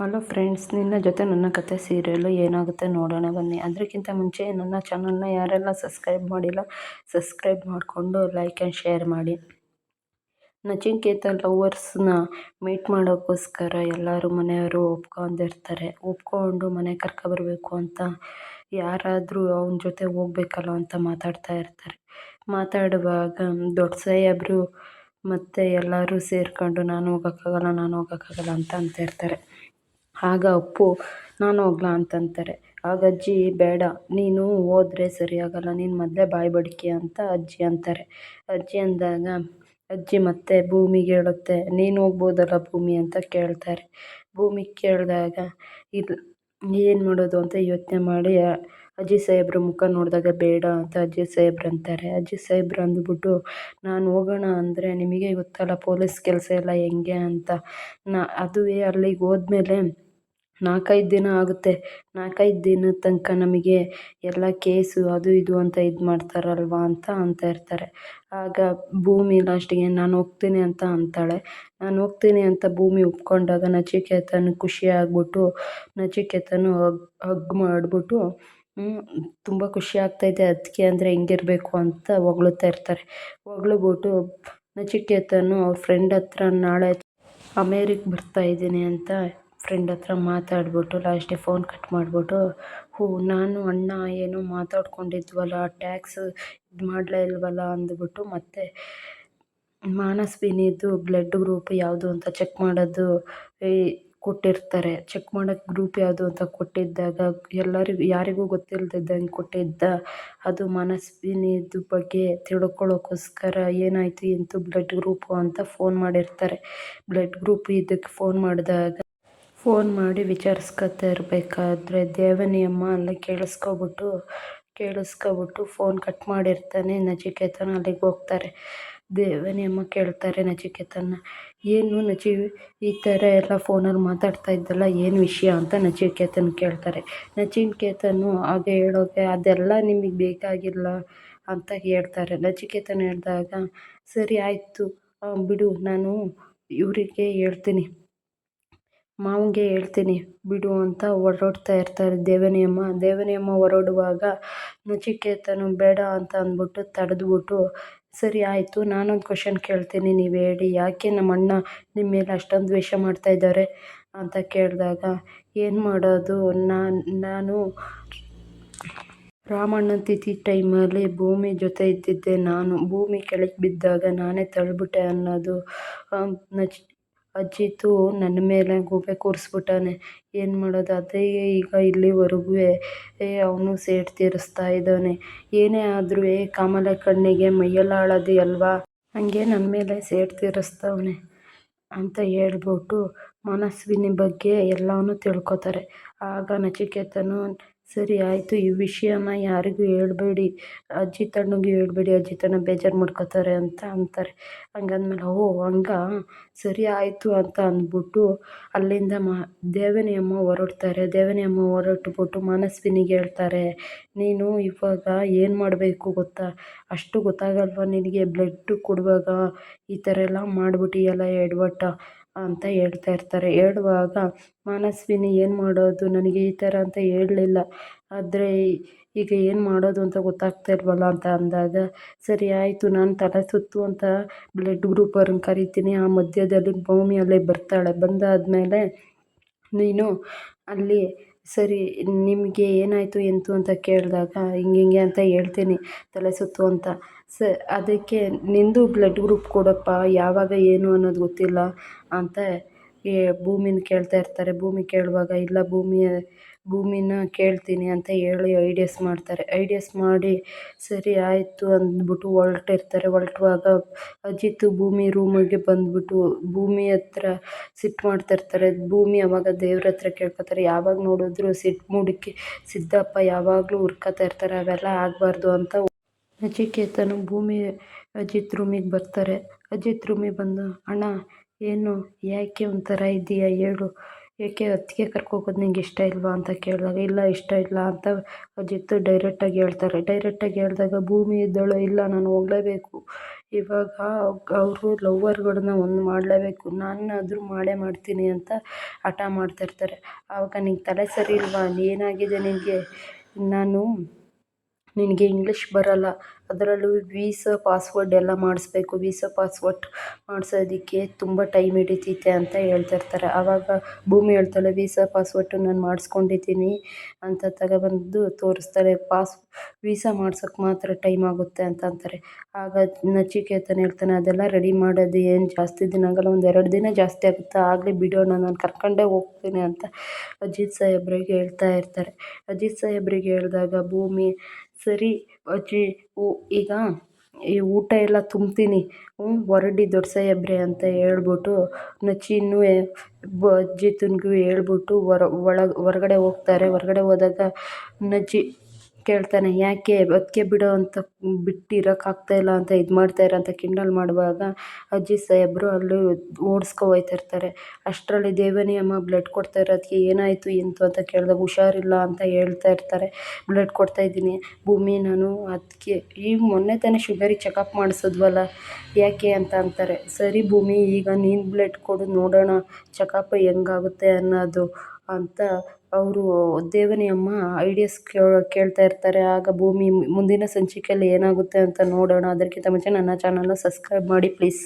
Hello friends, ನಿನ್ನ ಜೊತೆ ನನ್ನ ಕತೆ ಸೀರಿಯಲ್ಲು ಏನಾಗುತ್ತೆ ನೋಡೋಣ ಬನ್ನಿ. ಅದಕ್ಕಿಂತ ಮುಂಚೆ ನನ್ನ ಚಾನಲ್ನ ಯಾರೆಲ್ಲ ಸಬ್ಸ್ಕ್ರೈಬ್ ಮಾಡಿಲ್ಲ, ಸಬ್ಸ್ಕ್ರೈಬ್ ಮಾಡಿಕೊಂಡು ಲೈಕ್ ಆ್ಯಂಡ್ ಶೇರ್ ಮಾಡಿ. ನಚಿಂಕೇತ ಲವರ್ಸ್ನ ಮೀಟ್ ಮಾಡೋಕ್ಕೋಸ್ಕರ ಎಲ್ಲರೂ ಮನೆಯವರು ಒಪ್ಕೊಂಡಿರ್ತಾರೆ. ಒಪ್ಕೊಂಡು ಮನೆಗೆ ಕರ್ಕೊಬರ್ಬೇಕು ಅಂತ ಯಾರಾದರೂ ಅವನ ಜೊತೆ ಹೋಗ್ಬೇಕಲ್ಲ ಅಂತ ಮಾತಾಡ್ತಾ ಇರ್ತಾರೆ. ಮಾತಾಡುವಾಗ, ದೊಡ್ಡ ಸಾಹೇಬ್ರು ಮತ್ತು ಎಲ್ಲರೂ ಸೇರಿಕೊಂಡು ನಾನು ಹೋಗೋಕ್ಕಾಗಲ್ಲ ನಾನು ಹೋಗೋಕ್ಕಾಗಲ್ಲ ಅಂತ ಅಂತಿರ್ತಾರೆ. ಆಗ ಅಪ್ಪು, ನಾನು ಹೋಗ್ಲಾ ಅಂತಂತಾರೆ. ಆಗ ಅಜ್ಜಿ, ಬೇಡ, ನೀನು ಹೋದ್ರೆ ಸರಿಯಾಗಲ್ಲ, ನೀನು ಮೊದಲೇ ಬಾಯಿ ಬಡಿಕೆ ಅಂತ ಅಜ್ಜಿ ಅಂತಾರೆ. ಅಜ್ಜಿ ಅಂದಾಗ, ಅಜ್ಜಿ ಮತ್ತೆ ಭೂಮಿಗೆ ಹೇಳುತ್ತೆ ನೀನು ಹೋಗ್ಬೋದಲ್ಲ ಭೂಮಿ ಅಂತ ಕೇಳ್ತಾರೆ. ಭೂಮಿ ಕೇಳಿದಾಗ, ಇದು ಏನು ಮಾಡೋದು ಅಂತ ಯೋಚನೆ ಮಾಡಿ, ಅಜ್ಜಿ ಸಾಹೇಬ್ರ ಮುಖ ನೋಡಿದಾಗ ಬೇಡ ಅಂತ ಅಜ್ಜಿ ಸಾಹೇಬ್ರು ಅಂತಾರೆ. ಅಜ್ಜಿ ಸಾಹೇಬ್ರು ಅಂದ್ಬಿಟ್ಟು, ನಾನು ಹೋಗೋಣ ಅಂದರೆ ನಿಮಗೆ ಗೊತ್ತಲ್ಲ, ಪೊಲೀಸ್ ಕೆಲಸ ಎಲ್ಲ ಹೆಂಗೆ ಅಂತ. ನಾ, ಅದುವೇ ಅಲ್ಲಿಗೆ ಹೋದ್ಮೇಲೆ ನಾಲ್ಕೈದು ದಿನ ಆಗುತ್ತೆ. ನಾಲ್ಕೈದು ದಿನದ ತನಕ ನಮಗೆ ಎಲ್ಲ ಕೇಸು ಅದು ಇದು ಅಂತ ಇದು ಮಾಡ್ತಾರಲ್ವ ಅಂತ ಅಂತ ಇರ್ತಾರೆ. ಆಗ ಭೂಮಿ ಲಾಸ್ಟಿಗೆ ನಾನು ಹೋಗ್ತೀನಿ ಅಂತ ಅಂತಾಳೆ. ನಾನು ಹೋಗ್ತೀನಿ ಅಂತ ಭೂಮಿ ಒಪ್ಕೊಂಡಾಗ ನಚಿಕೇತನ ಖುಷಿ ಆಗ್ಬಿಟ್ಟು ನಚಿಕೇತನು ಹಗ್ ಹಗ್ ಮಾಡಿಬಿಟ್ಟು ತುಂಬ ಖುಷಿ ಆಗ್ತೈತೆ ಅದಕ್ಕೆ ಅಂದರೆ ಹೆಂಗಿರಬೇಕು ಅಂತ ಹೊಗಳುತ್ತಾ ಇರ್ತಾರೆ. ಹೊಗಳ್ಬಿಟ್ಟು ನಚಿಕೇತನು ಅವ್ರ ಫ್ರೆಂಡ್ ಹತ್ರ ನಾಳೆ ಅಮೇರಿಕ್ ಬರ್ತಾ ಇದ್ದೀನಿ ಅಂತ ಫ್ರೆಂಡ್ ಹತ್ರ ಮಾತಾಡ್ಬಿಟ್ಟು ಲಾಸ್ಟಿಗೆ ಫೋನ್ ಕಟ್ ಮಾಡಿಬಿಟ್ಟು ಹ್ಞೂ ನಾನು ಅಣ್ಣ ಏನೋ ಮಾತಾಡ್ಕೊಂಡಿದ್ವಲ್ಲ ಟ್ಯಾಕ್ಸ್ ಇದು ಮಾಡಲೇ ಇಲ್ವಲ್ಲ ಅಂದ್ಬಿಟ್ಟು ಮತ್ತೆ ಮಾನಸ್ವಿನಿದು ಬ್ಲಡ್ ಗ್ರೂಪ್ ಯಾವುದು ಅಂತ ಚೆಕ್ ಮಾಡೋದು ಕೊಟ್ಟಿರ್ತಾರೆ. ಚೆಕ್ ಮಾಡೋಕ್ಕೆ ಗ್ರೂಪ್ ಯಾವುದು ಅಂತ ಕೊಟ್ಟಿದ್ದಾಗ ಎಲ್ಲರಿಗೂ, ಯಾರಿಗೂ ಗೊತ್ತಿಲ್ಲದಿದ್ದಂಗೆ ಕೊಟ್ಟಿದ್ದ, ಅದು ಮನಸ್ವಿನಿದು ಬಗ್ಗೆ ತಿಳ್ಕೊಳ್ಳೋಕ್ಕೋಸ್ಕರ ಏನಾಯಿತು ಎಂತು ಬ್ಲಡ್ ಗ್ರೂಪು ಅಂತ ಫೋನ್ ಮಾಡಿರ್ತಾರೆ. ಬ್ಲಡ್ ಗ್ರೂಪ್ ಇದಕ್ಕೆ ಫೋನ್ ಮಾಡಿದಾಗ ಫೋನ್ ಮಾಡಿ ವಿಚಾರಿಸ್ಕೊತಾ ಇರಬೇಕಾದ್ರೆ ದೇವನಿ ಅಮ್ಮ ಅಲ್ಲಿ ಕೇಳಿಸ್ಕೊಬಿಟ್ಟು ಕೇಳಿಸ್ಕೊಬಿಟ್ಟು ಫೋನ್ ಕಟ್ ಮಾಡಿರ್ತಾನೆ ನಚಿಕೇತನ ಅಲ್ಲಿಗೆ ಹೋಗ್ತಾರೆ. ದೇವನಿ ಅಮ್ಮ ಕೇಳ್ತಾರೆ ನಚಿಕೇತನ ಏನು ನಚಿ, ಈ ಥರ ಎಲ್ಲ ಫೋನಲ್ಲಿ ಮಾತಾಡ್ತಾ ಇದ್ದಲ್ಲ, ಏನು ವಿಷಯ ಅಂತ ನಚಿಕೇತನ್ ಕೇಳ್ತಾರೆ. ನಚಿಕೇತನು ಹಾಗೆ ಹೇಳೋಕೆ ಅದೆಲ್ಲ ನಿಮಗೆ ಬೇಕಾಗಿಲ್ಲ ಅಂತ ಹೇಳ್ತಾರೆ. ನಚಿಕೇತನ್ ಹೇಳಿದಾಗ, ಸರಿ ಆಯಿತು ಬಿಡು, ನಾನು ಇವರಿಗೆ ಹೇಳ್ತೀನಿ. ಮಾವನಿಗೆ ಹೇಳ್ತೀನಿ, ಬಿಡು ಅಂತ ಹೊರಡ್ತಾ ಇರ್ತಾರೆ ದೇವನಿಯಮ್ಮ. ಅಮ್ಮ ದೇವನಿ ಅಮ್ಮ ಹೊರಡುವಾಗ ನಚಿಕೇತನು ಬೇಡ ಅಂತ ಅಂದ್ಬಿಟ್ಟು ತಡೆದ್ಬಿಟ್ಟು, ಸರಿ ಆಯಿತು, ನಾನೊಂದು ಕ್ವಶನ್ ಕೇಳ್ತೀನಿ, ನೀವು ಹೇಳಿ. ಯಾಕೆ ನಮ್ಮ ಅಣ್ಣ ನಿಮ್ಮ ಮೇಲೆ ಅಷ್ಟೊಂದು ದ್ವೇಷ ಮಾಡ್ತಾ ಇದ್ದಾರೆ? ಅಂತ ಕೇಳಿದಾಗ, ಏನು ಮಾಡೋದು? ನಾನು ನಾನು ರಾಮಣ್ಣನ ತಿಥಿ ಟೈಮಲ್ಲಿ ಭೂಮಿ ಜೊತೆ ಇದ್ದಿದ್ದೆ. ನಾನು ಭೂಮಿ ಕೆಳಗೆ ಬಿದ್ದಾಗ ನಾನೇ ತಳ್ಳಿಬಿಟ್ಟೆ ಅನ್ನೋದು ನಚ್ ಅಜಿತು ನನ್ನ ಮೇಲೆ ಗೂಬೆ ಕೂರಿಸ್ಬಿಟ್ಟಾನೆ. ಏನು ಮಾಡೋದು? ಅದೇ ಈಗ ಇಲ್ಲಿವರೆಗೂ ಅವನು ಸೇಟ್ ತೀರಿಸ್ತಾ ಇದ್ದಾನೆ. ಏನೇ ಆದ್ರೂ ಕಾಮಲೆ ಕಣ್ಣಿಗೆ ಮೈಯೆಲ್ಲ ಹಳದಿ ಅಲ್ವಾ? ಹಂಗೆ ನನ್ನ ಮೇಲೆ ಸೇಟ್ ತೀರಿಸ್ತವನೆ ಅಂತ ಹೇಳ್ಬಿಟ್ಟು ಮನಸ್ವಿನಿ ಬಗ್ಗೆ ಎಲ್ಲವನ್ನೂ ತಿಳ್ಕೊತಾರೆ. ಆಗ ನಚಿಕೇತನು ಸರಿ ಆಯಿತು, ಈ ವಿಷಯನ ಯಾರಿಗೂ ಹೇಳಬೇಡಿ, ಅಜ್ಜಿ ತಣ್ಣಗೆ ಹೇಳ್ಬೇಡಿ, ಅಜ್ಜಿ ತಣ್ಣ ಬೇಜಾರು ಮಾಡ್ಕೊತಾರೆ ಅಂತ ಅಂತಾರೆ. ಹಂಗಂದ್ಮೇಲೆ, ಓ, ಹಂಗಾ? ಸರಿ ಆಯಿತು ಅಂತ ಅಂದ್ಬಿಟ್ಟು ಅಲ್ಲಿಂದ ಮ ದೇವನಿಯಮ್ಮ ಹೊರಡ್ತಾರೆ. ದೇವನಿ ಅಮ್ಮ ಹೊರಟ್ಬಿಟ್ಟು ಮನಸ್ವಿನಿಗೆ ಹೇಳ್ತಾರೆ, ನೀನು ಇವಾಗ ಏನು ಮಾಡಬೇಕು ಗೊತ್ತಾ? ಅಷ್ಟು ಗೊತ್ತಾಗಲ್ವಾ ನಿನಗೆ ಬ್ಲಡ್ ಕೊಡುವಾಗ? ಈ ಥರ ಎಲ್ಲ ಮಾಡ್ಬಿಟ್ಟಿಯಲ್ಲ ಎಡವಟ್ಟ. ಅಂತ ಹೇಳ್ತಾ ಇರ್ತಾರೆ. ಹೇಳುವಾಗ, ಮನಸ್ವಿನಿ, ಏನು ಮಾಡೋದು? ನನಗೆ ಈ ಥರ ಅಂತ ಹೇಳಲಿಲ್ಲ. ಆದರೆ ಈಗ ಏನು ಮಾಡೋದು ಅಂತ ಗೊತ್ತಾಗ್ತಾ ಇಲ್ವಲ್ಲ? ಅಂತ ಅಂದಾಗ, ಸರಿ, ಆಯಿತು. ನಾನು ತಲೆ ಸುತ್ತು ಅಂತ ಬ್ಲಡ್ ಗ್ರೂಪರ್ನ ಕರಿತೀನಿ. ಆ ಮಧ್ಯದಲ್ಲಿ ಭೂಮಿಯಲ್ಲೇ ಬರ್ತಾಳೆ. ಬಂದಾದಮೇಲೆ ನೀನು ಅಲ್ಲಿ ಸರಿ, ನಿಮಗೆ ಏನಾಯಿತು ಎಂತು ಅಂತ ಕೇಳಿದಾಗ, ಹಿಂಗೆ ಹಿಂಗೆ ಅಂತ ಹೇಳ್ತೀನಿ, ತಲೆ ಸುತ್ತು ಅಂತ. ಸ, ಅದಕ್ಕೆ ನಿಂದು ಬ್ಲಡ್ ಗ್ರೂಪ್ ಕೊಡಪ್ಪ, ಯಾವಾಗ ಏನು ಅನ್ನೋದು ಗೊತ್ತಿಲ್ಲ ಅಂತ ಏ, ಭೂಮಿನ ಕೇಳ್ತಾ ಇರ್ತಾರೆ. ಭೂಮಿ ಕೇಳುವಾಗ, ಇಲ್ಲ ಭೂಮಿ, ಭೂಮಿನ ಕೇಳ್ತೀನಿ ಅಂತ ಹೇಳಿ ಐಡಿಯಾಸ್ ಮಾಡ್ತಾರೆ. ಐಡಿಯಾಸ್ ಮಾಡಿ, ಸರಿ ಆಯಿತು ಅಂದ್ಬಿಟ್ಟು ಹೊರ್ಟಿರ್ತಾರೆ. ಹೊರ್ಟುವಾಗ ಅಜಿತ್ ಭೂಮಿ ರೂಮಿಗೆ ಬಂದ್ಬಿಟ್ಟು ಭೂಮಿ ಹತ್ರ ಸಿಟ್ಟು ಮಾಡ್ತಿರ್ತಾರೆ. ಭೂಮಿ ಅವಾಗ ದೇವ್ರ ಹತ್ರ ಕೇಳ್ಕೊತಾರೆ. ಯಾವಾಗ ನೋಡಿದ್ರು ಸಿಟ್ಟು ಮೂಡಿಕೆ, ಸಿದ್ದಪ್ಪ ಯಾವಾಗಲೂ ಹುರ್ಕೋತಾ ಇರ್ತಾರೆ. ಅವೆಲ್ಲ ಆಗಬಾರ್ದು ಅಂತ ನಚಿಕೇತನು ಭೂಮಿ, ಅಜಿತ್ ರೂಮಿಗೆ ಬರ್ತಾರೆ. ಅಜಿತ್ ರೂಮಿಗೆ ಬಂದು, ಅಣ್ಣ ಏನು, ಯಾಕೆ ಒಂಥರ ಇದೆಯಾ ಹೇಳು. ಏಕೆ ಅತ್ತಿಗೆ ಕರ್ಕೋಗೋದು ನಿಂಗೆ ಇಷ್ಟ ಇಲ್ವಾ ಅಂತ ಕೇಳಿದಾಗ, ಇಲ್ಲ ಇಷ್ಟ ಇಲ್ಲ ಅಂತ ಅಜಿತ್ತು ಡೈರೆಕ್ಟಾಗಿ ಹೇಳ್ತಾರೆ. ಡೈರೆಕ್ಟಾಗಿ ಹೇಳಿದಾಗ, ಭೂಮಿ ಇದ್ದಳು ಇಲ್ಲ ನಾನು ಹೋಗಲೇಬೇಕು. ಇವಾಗ ಅವರು ಲವ್ವರ್ಗಳನ್ನ ಒಂದು ಮಾಡಲೇಬೇಕು. ನಾನಾದರೂ ಮಾಡೇ ಮಾಡ್ತೀನಿ ಅಂತ ಹಠ ಮಾಡ್ತಿರ್ತಾರೆ. ಆವಾಗ ನಿಂಗೆ ತಲೆ ಸರಿ ಇಲ್ವಾ? ಏನಾಗಿದೆ ನಿನಗೆ ನಾನು ನಿನಗೆ ಇಂಗ್ಲೀಷ್ ಬರಲ್ಲ. ಅದರಲ್ಲೂ ವೀಸಾ ಪಾಸ್ವರ್ಡ್ ಎಲ್ಲ ಮಾಡಿಸ್ಬೇಕು. ವೀಸಾ ಪಾಸ್ವರ್ಡ್ ಮಾಡಿಸೋದಕ್ಕೆ ತುಂಬ ಟೈಮ್ ಹಿಡಿತೈತೆ ಅಂತ ಹೇಳ್ತಿರ್ತಾರೆ ಆವಾಗ ಭೂಮಿ ಹೇಳ್ತಾಳೆ ವೀಸಾ ಪಾಸ್ವರ್ಡು ನಾನು ಮಾಡಿಸ್ಕೊಂಡಿದ್ದೀನಿ ಅಂತ ತಗೊಬಂದು ತೋರಿಸ್ತಾಳೆ ಪಾಸ್ ವೀಸಾ ಮಾಡ್ಸೋಕ್ಕೆ ಮಾತ್ರ ಟೈಮ್ ಆಗುತ್ತೆ ಅಂತ ಅಂತಾರೆ. ಆಗ ನಚಿಕೇತನ್ ಹೇಳ್ತಾನೆ, ಅದೆಲ್ಲ ರೆಡಿ ಮಾಡೋದು ಏನು ಜಾಸ್ತಿ ದಿನ ಆಗಲ್ಲ ಒಂದು ಎರಡು ದಿನ ಜಾಸ್ತಿ ಆಗುತ್ತೆ. ಆಗಲಿ ಬಿಡೋಣ, ನಾನು ಕರ್ಕೊಂಡೇ ಹೋಗ್ತೀನಿ ಅಂತ ಅಜಿತ್ ಸಾಹೇಬ್ರಿಗೆ ಹೇಳ್ತಾ ಇರ್ತಾರೆ. ಅಜಿತ್ ಸಾಹೇಬ್ರಿಗೆ ಹೇಳಿದಾಗ ಭೂಮಿ ಸರಿ, ಅಜ್ಜಿ ಊ ಈಗ ಈ ಊಟ ಎಲ್ಲ ತುಂಬ್ತೀನಿ. ಹ್ಞೂ, ಹೊರಡಿ ದೊಡ್ಡ ಸಾಹೇಬ್ರೆ ಅಂತ ಹೇಳ್ಬಿಟ್ಟು ನಚಿನ್ನೂ ಬ ಅಜಿತ್ಗೂ ಹೇಳ್ಬಿಟ್ಟು ಹೊರ, ಒಳಗೆ, ಹೊರ್ಗಡೆ ಹೋಗ್ತಾರೆ. ಹೊರ್ಗಡೆ ಹೋದಾಗ ನಚ್ಚಿ ಕೇಳ್ತಾನೆ, ಯಾಕೆ ಅದಕ್ಕೆ ಬಿಡೋ ಅಂತ ಬಿಟ್ಟು ಇಲ್ಲ ಅಂತ, ಇದು ಮಾಡ್ತಾಯಿರ ಅಂತ ಕಿಂಡಲ್ ಮಾಡುವಾಗ ಅಜ್ಜಿ ಸಾಹೇಬರು ಅಲ್ಲಿ ಓಡಿಸ್ಕೊ ಹೋಯ್ತಿರ್ತಾರೆ ಅಷ್ಟರಲ್ಲಿ ದೇವನಿ ಅಮ್ಮ ಬ್ಲಡ್ ಕೊಡ್ತಾ ಇರೋದಕ್ಕೆ ಏನಾಯಿತು, ಎಂತು ಅಂತ ಕೇಳಿದಾಗ ಹುಷಾರಿಲ್ಲ ಅಂತ ಹೇಳ್ತಾ ಇರ್ತಾರೆ. ಬ್ಲಡ್ ಕೊಡ್ತಾ ಇದ್ದೀನಿ. ಭೂಮಿ ನಾನು ಅದಕ್ಕೆ ಈಗ ಮೊನ್ನೆ ತಾನೇ ಶುಗರಿಗೆ ಚೆಕಪ್ ಮಾಡಿಸಿದ್ವಲ್ಲ, ಯಾಕೆ ಅಂತ ಅಂತಾರೆ. ಸರಿ ಭೂಮಿ, ಈಗ ನೀನು ಬ್ಲಡ್ ಕೊಡು, ನೋಡೋಣ ಚೆಕಪ್ ಹೆಂಗಾಗುತ್ತೆ ಅನ್ನೋದು. ಅಂತ ಅವರು, ದೇವನಿ ಅಮ್ಮ ಐಡಿಯಾಸ್ ಕೇಳ್ತಾ ಇರ್ತಾರೆ. ಆಗ ಭೂಮಿ ಮುಂದಿನ ಸಂಚಿಕೆಯಲ್ಲಿ ಏನಾಗುತ್ತೆ ಅಂತ ನೋಡೋಣ. ಅದಕ್ಕಿಂತ ಮುಂಚೆ ನನ್ನ ಚಾನಲ್ನ ಸಬ್ಸ್ಕ್ರೈಬ್ ಮಾಡಿ ಪ್ಲೀಸ್